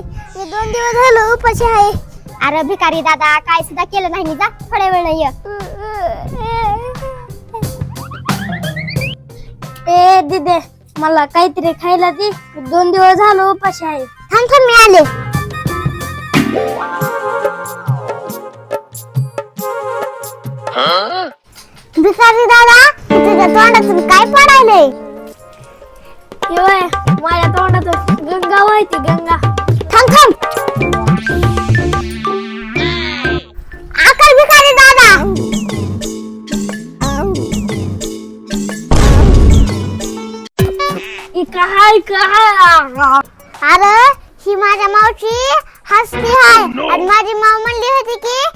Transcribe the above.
मी दोन दिवस झालो उपाशी आहे. अरे भिकारी दादा काय सुद्धा केलं नाही. जा थोड्या वेळ ये. ए दिदे मला काहीतरी खायला दे. दोन दिवस झालो उपाशी आहे. थांब थांब मी आले. भिकारी दादा तुझ्या तोंडातून काय पडायलंय? माझ्या तोंडातून गंगा वाहती गंगा काय काय अरे ही माझ्या मावची हसती आहे आणि माझी माव म्हणली होती की